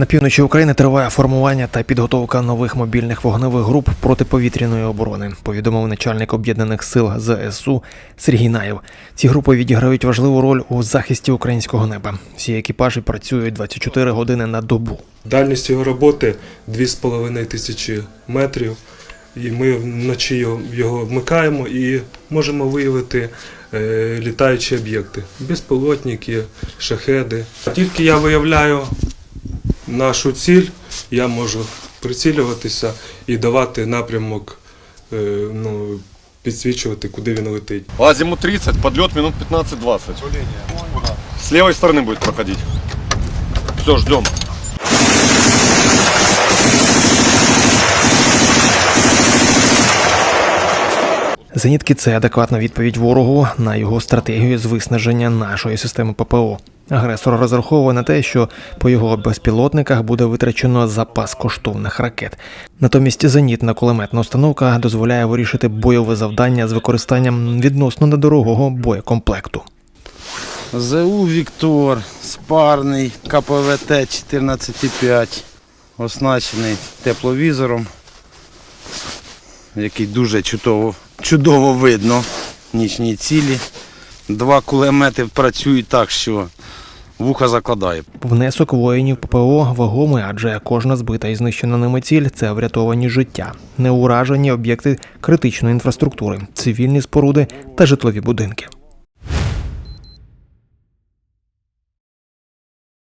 На півночі України триває формування та підготовка нових мобільних вогневих груп протиповітряної оборони. Повідомив начальник об'єднаних сил ЗСУ Сергій Наєв. Ці групи відіграють важливу роль у захисті українського неба. Всі екіпажі працюють 24 години на добу. Дальність його роботи 2,5 тисячі метрів. І ми вночі його, вмикаємо і можемо виявити е, літаючі об'єкти. Безпілотники, шахеди. Тільки я виявляю нашу ціль, я можу прицілюватися і давати напрямок, е, ну, підсвічувати, куди він летить. Азимут 30, подлет минут 15-20. С левой стороны будет проходить. Все, ждем. Зенітки це адекватна відповідь ворогу на його стратегію з виснаження нашої системи ППО. Агресор розраховує на те, що по його безпілотниках буде витрачено запас коштовних ракет. Натомість зенітна кулеметна установка дозволяє вирішити бойове завдання з використанням відносно недорогого боєкомплекту. ЗУ Віктор, спарний, КПВТ 14,5, оснащений тепловізором, який дуже чудово, чудово видно нічні цілі. Два кулемети працюють так, що вуха закладає. Внесок воїнів ППО вагомий, адже кожна збита і знищена ними ціль це врятовані життя, неуражені об'єкти критичної інфраструктури, цивільні споруди та житлові будинки.